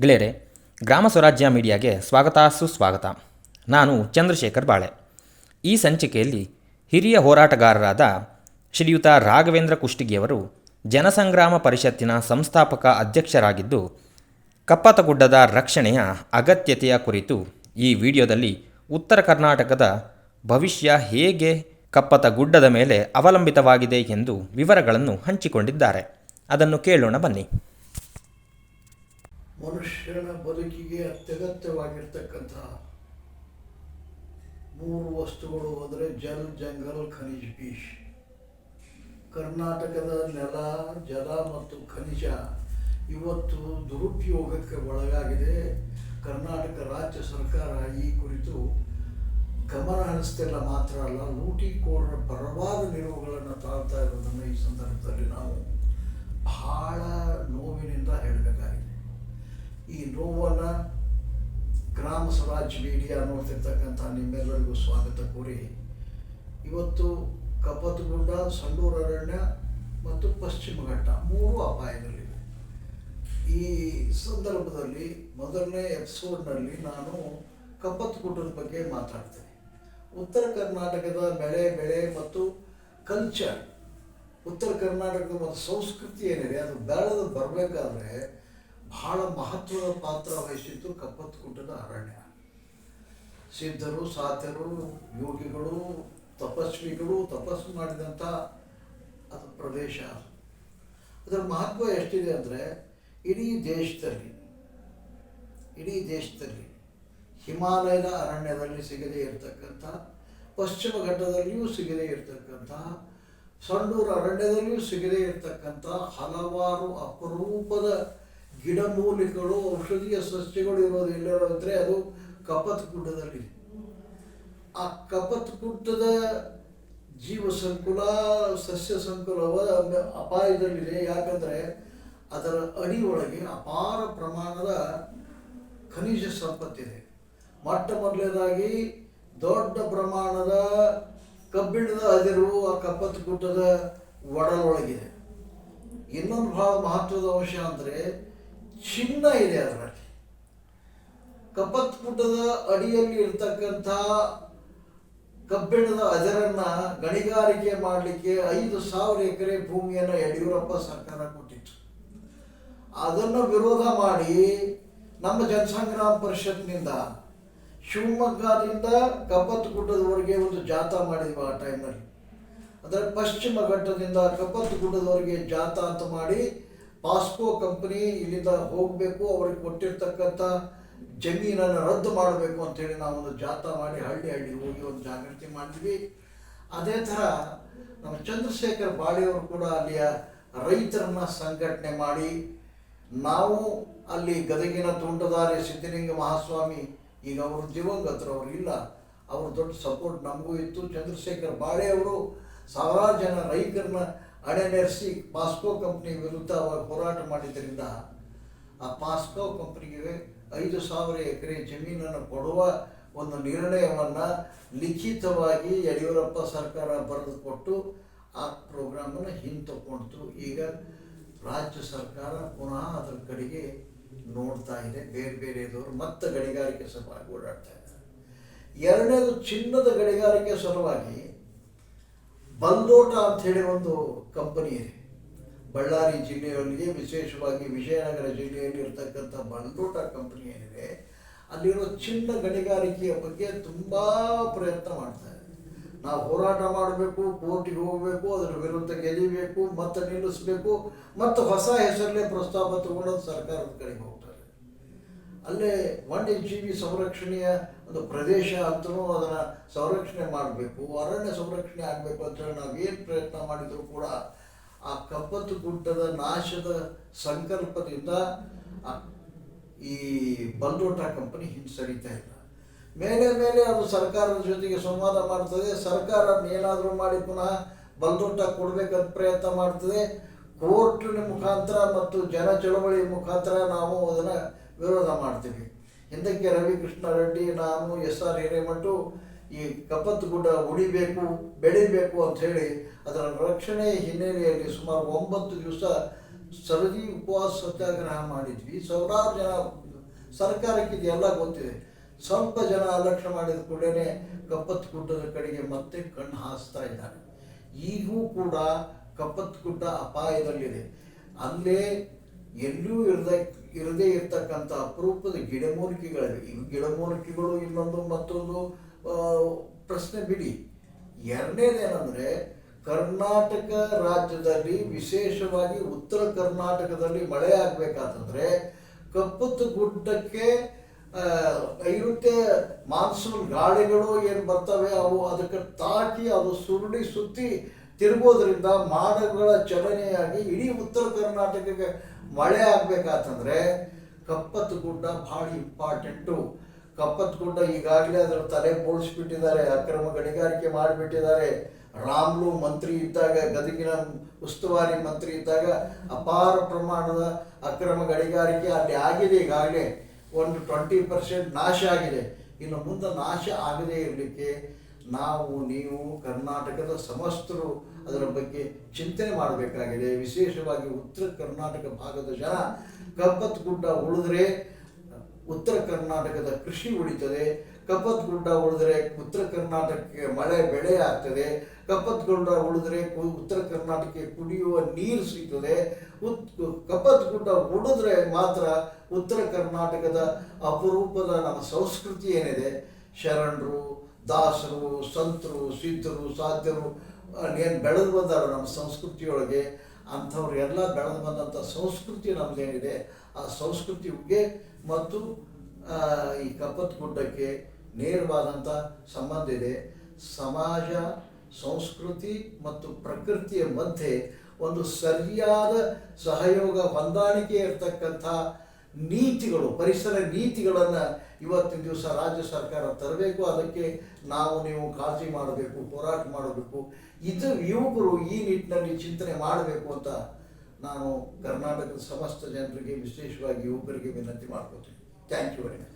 ಗೆಳೆಯರೆ, ಗ್ರಾಮ ಸ್ವರಾಜ್ಯ ಮೀಡಿಯಾಗೆ ಸ್ವಾಗತ, ಸುಸ್ವಾಗತ. ನಾನು ಚಂದ್ರಶೇಖರ್ ಬಾಳೆ. ಈ ಸಂಚಿಕೆಯಲ್ಲಿ ಹಿರಿಯ ಹೋರಾಟಗಾರರಾದ ಶ್ರೀಯುತ ರಾಘವೇಂದ್ರ ಕುಷ್ಟಗಿಯವರು ಜನಸಂಗ್ರಾಮ ಪರಿಷತ್ತಿನ ಸಂಸ್ಥಾಪಕ ಅಧ್ಯಕ್ಷರಾಗಿದ್ದು, ಕಪ್ಪತಗುಡ್ಡದ ರಕ್ಷಣೆಯ ಅಗತ್ಯತೆಯ ಕುರಿತು ಈ ವಿಡಿಯೋದಲ್ಲಿ ಉತ್ತರ ಕರ್ನಾಟಕದ ಭವಿಷ್ಯ ಹೇಗೆ ಕಪ್ಪತ ಗುಡ್ಡದ ಮೇಲೆ ಅವಲಂಬಿತವಾಗಿದೆ ಎಂದು ವಿವರಗಳನ್ನು ಹಂಚಿಕೊಂಡಿದ್ದಾರೆ. ಅದನ್ನು ಕೇಳೋಣ ಬನ್ನಿ. ಮನುಷ್ಯನ ಬದುಕಿಗೆ ಅತ್ಯಗತ್ಯವಾಗಿರ್ತಕ್ಕಂತಹ ಮೂರು ವಸ್ತುಗಳು ಅಂದರೆ ಜಲ್, ಜಂಗಲ್, ಖನಿಜ್ ಬೀಶ್ ಕರ್ನಾಟಕದ ನೆಲ, ಜಲ ಮತ್ತು ಖನಿಜ ಇವತ್ತು ದುರುಪಯೋಗಕ್ಕೆ ಒಳಗಾಗಿದೆ. ಕರ್ನಾಟಕ ರಾಜ್ಯ ಸರ್ಕಾರ ಈ ಕುರಿತು ಗಮನ ಹರಿಸ್ತಿಲ್ಲ ಮಾತ್ರ ಅಲ್ಲ ಲೂಟಿಕೋರರ ಪರವಾದ ನಿಲುವುಗಳನ್ನು ತಾಳ್ತಾ ಇರೋದನ್ನು ಈ ಸಂದರ್ಭದಲ್ಲಿ ನಾವು ಬಹಳ ನೋವಿನಿಂದ ಹೇಳಬೇಕಾಗಿದೆ ಈ ನೋವನ್ನು ಗ್ರಾಮ ಸ್ವರಾಜ್ ಮೀಡಿಯಾ ನೋಡ್ತಿರ್ತಕ್ಕಂಥ ನಿಮ್ಮೆಲ್ಲರಿಗೂ ಸ್ವಾಗತ ಕೋರಿ. ಇವತ್ತು ಕಪ್ಪತ್ತಗುಡ್ಡ, ಸಂಡೂರು ಅರಣ್ಯ ಮತ್ತು ಪಶ್ಚಿಮ ಘಟ್ಟ ಮೂರು ಅಪಾಯದಲ್ಲಿವೆ ಈ ಸಂದರ್ಭದಲ್ಲಿ ಮೊದಲನೇ ಎಪಿಸೋಡ್ನಲ್ಲಿ ನಾನು ಕಪ್ಪತ್ತಗುಡ್ಡದ ಬಗ್ಗೆ ಮಾತಾಡ್ತೇನೆ. ಉತ್ತರ ಕರ್ನಾಟಕದ ಬೆಳೆ ಬೆಳೆ ಮತ್ತು ಕಲ್ಚರ್ ಉತ್ತರ ಕರ್ನಾಟಕದ ಒಂದು ಸಂಸ್ಕೃತಿ ಏನಿದೆ, ಅದು ಬೆಳೆದು ಬರಬೇಕಾದ್ರೆ ಬಹಳ ಮಹತ್ವದ ಪಾತ್ರ ವಹಿಸಿದ್ದು ಕಪ್ಪತ್ಕುಂಟದ ಅರಣ್ಯ ಸಿದ್ಧರು, ಸಾತ್ಯರು, ಯೋಗಿಗಳು, ತಪಸ್ವಿಗಳು ತಪಸ್ಸು ಮಾಡಿದಂಥ ಅದು ಪ್ರದೇಶ ಅದು. ಅದರ ಮಹತ್ವ ಎಷ್ಟಿದೆ ಅಂದರೆ ಇಡೀ ದೇಶದಲ್ಲಿ ಇಡೀ ದೇಶದಲ್ಲಿ ಹಿಮಾಲಯದ ಅರಣ್ಯದಲ್ಲಿ ಸಿಗದೇ ಇರತಕ್ಕಂಥ, ಪಶ್ಚಿಮ ಘಟ್ಟದಲ್ಲಿಯೂ ಸಿಗದೇ ಇರತಕ್ಕಂಥ, ಸಂಡೂರು ಅರಣ್ಯದಲ್ಲಿಯೂ ಸಿಗದೇ ಇರತಕ್ಕಂಥ ಹಲವಾರು ಅಪರೂಪದ ಗಿಡಮೂಲಿಕೆಗಳು ಔಷಧೀಯ ಸಸ್ಯಗಳು ಇರೋದು ಎಲ್ಲರೂ ಅಂದರೆ ಅದು ಕಪತ್ ಗುಡ್ಡದಲ್ಲಿದೆ ಆ ಕಪತ್ ಗುಡ್ಡದ ಜೀವ ಸಂಕುಲ, ಸಸ್ಯ ಸಂಕುಲವ ಅಪಾಯದಲ್ಲಿದೆ. ಯಾಕಂದರೆ ಅದರ ಅಡಿಯೊಳಗೆ ಅಪಾರ ಪ್ರಮಾಣದ ಖನಿಜ ಸಂಪತ್ತಿದೆ ಮೊಟ್ಟ ಮೊದಲನೇದಾಗಿ ದೊಡ್ಡ ಪ್ರಮಾಣದ ಕಬ್ಬಿಣದ ಅದಿರು ಆ ಕಪ್ಪತ್ತು ಗುಡ್ಡದ ಒಡಲೊಳಗಿದೆ. ಇನ್ನೊಂದು ಭಾಳ ಮಹತ್ವದ ಅಂಶ ಅಂದರೆ ಚಿನ್ನ ಇದೆ ಅದರಲ್ಲಿ. ಕಪ್ಪತ್ ಪುಟದ ಅಡಿಯಲ್ಲಿ ಇರ್ತಕ್ಕಂಥ ಕಬ್ಬಿಣದ ಅದರನ್ನ ಗಣಿಗಾರಿಕೆ ಮಾಡಲಿಕ್ಕೆ ಐದು ಸಾವಿರ ಎಕರೆ ಭೂಮಿಯನ್ನು ಯಡಿಯೂರಪ್ಪ ಸರ್ಕಾರ ಕೊಟ್ಟಿತ್ತು. ಅದನ್ನು ವಿರೋಧ ಮಾಡಿ ನಮ್ಮ ಜನಸಂಗ್ರಾಮ ಪರಿಷತ್ನಿಂದ ಶಿವಮೊಗ್ಗದಿಂದ ಕಪ್ಪತ್ತು ಗುಡ್ಡದವರೆಗೆ ಒಂದು ಜಾಥಾ ಮಾಡಿದ್ವಿ ಆ ಟೈಮಲ್ಲಿ ಅದರ ಪಶ್ಚಿಮ ಘಟ್ಟದಿಂದ ಕಪ್ಪತ್ತು ಗುಡ್ಡದವರೆಗೆ ಜಾಥಾ ಅಂತ ಮಾಡಿ ಪಾಸ್ಕೋ ಕಂಪನಿ ಇಲ್ಲಿಂದ ಹೋಗಬೇಕು, ಅವ್ರಿಗೆ ಕೊಟ್ಟಿರ್ತಕ್ಕಂಥ ಜಮೀನನ್ನು ರದ್ದು ಮಾಡಬೇಕು ಅಂತೇಳಿ ನಾವೊಂದು ಜಾಥಾ ಮಾಡಿ ಹಳ್ಳಿ ಹಳ್ಳಿ ಹೋಗಿ ಒಂದು ಜಾಗೃತಿ ಮಾಡಿದ್ವಿ. ಅದೇ ಥರ ನಮ್ಮ ಚಂದ್ರಶೇಖರ್ ಬಾಳಿಯವರು ಕೂಡ ಅಲ್ಲಿಯ ರೈತರನ್ನ ಸಂಘಟನೆ ಮಾಡಿ, ನಾವು ಅಲ್ಲಿ ಗದಗಿನ ತುಂಡದಾರಿ ಸಿದ್ಧಲಿಂಗ ಮಹಾಸ್ವಾಮಿ, ಈಗ ಅವರು ದಿವಂಗತರು, ಅವರು ಇಲ್ಲ, ಅವ್ರ ದೊಡ್ಡ ಸಪೋರ್ಟ್ ನಮಗೂ ಇತ್ತು. ಚಂದ್ರಶೇಖರ್ ಬಾಳೆಯವರು ಸಾವಿರಾರು ಜನ ರೈತರನ್ನ ಅಣೆನೆರೆಸಿ ಪಾಸ್ಕೋ ಕಂಪ್ನಿ ವಿರುದ್ಧ ಅವರು ಹೋರಾಟ ಮಾಡಿದ್ದರಿಂದ ಆ ಪಾಸ್ಕೋ ಕಂಪ್ನಿಗೆ ಐದು ಸಾವಿರ ಎಕರೆ ಜಮೀನನ್ನು ಕೊಡುವ ಒಂದು ನಿರ್ಣಯವನ್ನು ಲಿಖಿತವಾಗಿ ಯಡಿಯೂರಪ್ಪ ಸರ್ಕಾರ ಬರೆದುಕೊಟ್ಟು ಆ ಪ್ರೋಗ್ರಾಮನ್ನು ಹಿಂತಕ್ಕೊಳ್ತು ಈಗ ರಾಜ್ಯ ಸರ್ಕಾರ ಪುನಃ ಅದರ ಕಡೆಗೆ ನೋಡ್ತಾ ಇದೆ. ಬೇರೆ ಬೇರೆದವರು ಮತ್ತೆ ಗಣಿಗಾರಿಕೆ ಸಲುವಾಗಿ ಓಡಾಡ್ತಾ ಇದ್ದಾರೆ. ಎರಡನೇದು ಚಿನ್ನದ ಗಣಿಗಾರಿಕೆ ಸಲುವಾಗಿ ಬಲ್ದೋಟ ಹೇಳಿ ಒಂದು ಕಂಪನಿ ಇದೆ. ಬಳ್ಳಾರಿ ಜಿಲ್ಲೆಯೊಳಗೆ ವಿಶೇಷವಾಗಿ ವಿಜಯನಗರ ಜಿಲ್ಲೆಯಲ್ಲಿ ಇರತಕ್ಕಂಥ ಬಂದೋಟ ಕಂಪನಿ ಏನಿದೆ, ಅಲ್ಲಿರೋ ಚಿನ್ನ ಗಣಿಗಾರಿಕೆಯ ಬಗ್ಗೆ ತುಂಬ ಪ್ರಯತ್ನ ಮಾಡ್ತಾ ಇದೆ. ನಾವು ಹೋರಾಟ ಮಾಡಬೇಕು, ಕೋರ್ಟಿಗೆ ಹೋಗಬೇಕು, ಅದರ ವಿರುದ್ಧ ಗೆಲ್ಲಬೇಕು, ಮತ್ತೆ ನಿಲ್ಲಿಸಬೇಕು, ಮತ್ತು ಹೊಸ ಹೆಸರಲ್ಲೇ ಪ್ರಸ್ತಾಪ ತಗೊಂಡು ಸರ್ಕಾರದ ಕಡೆಗೆ ಹೋಗ್ತಾರೆ ಅಲ್ಲೇ ವನ್ಯಜೀವಿ ಸಂರಕ್ಷಣೆಯ ಒಂದು ಪ್ರದೇಶ ಅಂತಲೂ ಅದನ್ನು ಸಂರಕ್ಷಣೆ ಮಾಡಬೇಕು, ಅರಣ್ಯ ಸಂರಕ್ಷಣೆ ಆಗಬೇಕು ಅಂತೇಳಿ ನಾವೇನು ಪ್ರಯತ್ನ ಮಾಡಿದರೂ ಕೂಡ ಆ ಕಪ್ಪತ್ತು ಗುಡ್ಡದ ನಾಶದ ಸಂಕಲ್ಪದಿಂದ ಈ ಬಂದೋಟ ಕಂಪನಿ ಹಿಂಸರಿತಾ ಇಲ್ಲ. ಮೇಲೆ ಮೇಲೆ ಅದು ಸರ್ಕಾರದ ಜೊತೆಗೆ ಸಂವಾದ ಮಾಡ್ತದೆ ಸರ್ಕಾರ ಏನಾದರೂ ಮಾಡಿ ಪುನಃ ಬಂದೋಟ ಕೊಡಬೇಕಂತ ಪ್ರಯತ್ನ ಮಾಡ್ತದೆ. ಕೋರ್ಟಿನ ಮುಖಾಂತರ ಮತ್ತು ಜನ ಚಳವಳಿ ಮುಖಾಂತರ ನಾವು ಅದನ್ನು ವಿರೋಧ ಮಾಡ್ತೀವಿ. ಹಿಂದಕ್ಕೆ ರವಿಕೃಷ್ಣ ರೆಡ್ಡಿ, ನಾನು, ಎಸ್ ಆರ್ ಹಿರೇಮಠು ಈ ಕಪ್ಪತ್ತು ಗುಡ್ಡ ಉಳಿಬೇಕು, ಬೆಳಿಬೇಕು ಅಂತ ಹೇಳಿ ಅದರ ರಕ್ಷಣೆ ಹಿನ್ನೆಲೆಯಲ್ಲಿ ಸುಮಾರು ಒಂಬತ್ತು ದಿವಸ ಸರದಿ ಉಪವಾಸ ಸತ್ಯಾಗ್ರಹ ಮಾಡಿದ್ವಿ. ಸಾವಿರಾರು ಜನ ಸರ್ಕಾರಕ್ಕೆ ಇದೆಲ್ಲ ಗೊತ್ತಿದೆ. ಸ್ವಲ್ಪ ಜನ ಅಲಕ್ಷ್ಯ ಮಾಡಿದ ಕೂಡಲೇ ಕಪ್ಪತ್ ಗುಡ್ಡದ ಕಡೆಗೆ ಮತ್ತೆ ಕಣ್ಣು ಹಾಸ್ತಾ ಇದ್ದಾರೆ. ಈಗೂ ಕೂಡ ಕಪ್ಪತ್ ಗುಡ್ಡ ಅಪಾಯದಲ್ಲಿದೆ. ಅಲ್ಲೇ ಎಲ್ಲೂ ಇರದ, ಇರದೇ ಇರ್ತಕ್ಕಂಥ ಅಪರೂಪದ ಗಿಡಮೂಲಿಕೆಗಳಿವೆ. ಇವು ಗಿಡಮೂಲಿಕೆಗಳು ಇನ್ನೊಂದು ಮತ್ತೊಂದು ಪ್ರಶ್ನೆ ಬಿಡಿ. ಎರಡನೇದೇನೆಂದರೆ, ಕರ್ನಾಟಕ ರಾಜ್ಯದಲ್ಲಿ ವಿಶೇಷವಾಗಿ ಉತ್ತರ ಕರ್ನಾಟಕದಲ್ಲಿ ಮಳೆ ಆಗಬೇಕಾತಂದ್ರೆ, ಕಪ್ಪತ್ತು ಗುಡ್ಡಕ್ಕೆ ನೈಋತ್ಯ ಮಾನ್ಸೂನ್ ಗಾಳಿಗಳು ಏನು ಬರ್ತವೆ, ಅವು ಅದಕ್ಕೆ ತಾಕಿ ಅದು ಸುರುಳಿ ಸುತ್ತಿ ತಿರುಗೋದ್ರಿಂದ ಮಾದಕಗಳ ಚಲನೆಯಾಗಿ ಇಡೀ ಉತ್ತರ ಕರ್ನಾಟಕಕ್ಕೆ ಮಳೆ ಆಗಬೇಕಾತಂದ್ರೆ ಕಪ್ಪತ್ತು ಗುಡ್ಡ ಭಾಳ ಇಂಪಾರ್ಟೆಂಟು ಕಪ್ಪತ್ ಗುಡ್ಡ ಈಗಾಗಲೇ ಅದರ ತಲೆ ಬೋಳಿಸ್ಬಿಟ್ಟಿದ್ದಾರೆ, ಅಕ್ರಮ ಗಣಿಗಾರಿಕೆ ಮಾಡಿಬಿಟ್ಟಿದ್ದಾರೆ. ರಾಮ್ಲು ಮಂತ್ರಿ ಇದ್ದಾಗ, ಗದಗಿನ ಉಸ್ತುವಾರಿ ಮಂತ್ರಿ ಇದ್ದಾಗ ಅಪಾರ ಪ್ರಮಾಣದ ಅಕ್ರಮ ಗಣಿಗಾರಿಕೆ ಅಲ್ಲಿ ಆಗಿದೆ ಈಗಾಗಲೇ. ಒಂದು ಟ್ವೆಂಟಿ ಪರ್ಸೆಂಟ್ ನಾಶ ಆಗಿದೆ. ಇನ್ನು ಮುಂದೆ ನಾಶ ಆಗದೇ ಇರಲಿಕ್ಕೆ ನಾವು, ನೀವು, ಕರ್ನಾಟಕದ ಸಮಸ್ತರು ಅದರ ಬಗ್ಗೆ ಚಿಂತನೆ ಮಾಡಬೇಕಾಗಿದೆ. ವಿಶೇಷವಾಗಿ ಉತ್ತರ ಕರ್ನಾಟಕ ಭಾಗದ ಜನ ಕಪ್ಪತ್ ಗುಡ್ಡ ಉಳಿದ್ರೆ ಉತ್ತರ ಕರ್ನಾಟಕದ ಕೃಷಿ ಉಳಿತದೆ. ಕಪ್ಪತ್ ಗುಡ್ಡ ಉಳಿದ್ರೆ ಉತ್ತರ ಕರ್ನಾಟಕಕ್ಕೆ ಮಳೆ ಬೆಳೆ ಆಗ್ತದೆ ಕಪ್ಪತ್ ಗುಡ್ಡ ಉಳಿದ್ರೆ ಉತ್ತರ ಕರ್ನಾಟಕಕ್ಕೆ ಕುಡಿಯುವ ನೀರು ಸಿಗ್ತದೆ. ಉತ್, ಕಪ್ಪತ್ ಗುಡ್ಡ ಉಳಿದ್ರೆ ಮಾತ್ರ ಉತ್ತರ ಕರ್ನಾಟಕದ ಅಪರೂಪದ ನಮ್ಮ ಸಂಸ್ಕೃತಿ ಏನಿದೆ? ಶರಣರು ದಾಸರು, ಸಂತರು, ಸಿದ್ಧರು, ಸಾಧ್ಯರು ಏನು ಬೆಳೆದು ಬಂದಾರೋ ನಮ್ಮ ಸಂಸ್ಕೃತಿಯೊಳಗೆ ಅಂಥವ್ರು ಎಲ್ಲ ಬೆಳೆದು ಬಂದಂಥ ಸಂಸ್ಕೃತಿ ನಮ್ಮದೇನಿದೆ ಆ ಸಂಸ್ಕೃತಿಗೆ ಮತ್ತು ಈ ಕಪ್ಪತ್ ಗುಡ್ಡಕ್ಕೆ ನೇರವಾದಂಥ ಸಂಬಂಧ ಇದೆ. ಸಮಾಜ, ಸಂಸ್ಕೃತಿ ಮತ್ತು ಪ್ರಕೃತಿಯ ಮಧ್ಯೆ ಒಂದು ಸರಿಯಾದ ಸಹಯೋಗ ಹೊಂದಾಣಿಕೆ ಇರತಕ್ಕಂಥ ನೀತಿಗಳು, ಪರಿಸರ ನೀತಿಗಳನ್ನು ಇವತ್ತಿನ ದಿವಸ ರಾಜ್ಯ ಸರ್ಕಾರ ತರಬೇಕು. ಅದಕ್ಕೆ ನಾವು ನೀವು ಕಾಳಜಿ ಮಾಡಬೇಕು, ಹೋರಾಟ ಮಾಡಬೇಕು. ಇದು ಯುವಕರು ಈ ನಿಟ್ಟಿನಲ್ಲಿ ಚಿಂತನೆ ಮಾಡಬೇಕು ಅಂತ ನಾನು ಕರ್ನಾಟಕದ ಸಮಸ್ತ ಜನರಿಗೆ, ವಿಶೇಷವಾಗಿ ಯುವಕರಿಗೆ ವಿನಂತಿ ಮಾಡ್ಕೋತೀನಿ. Thank you very much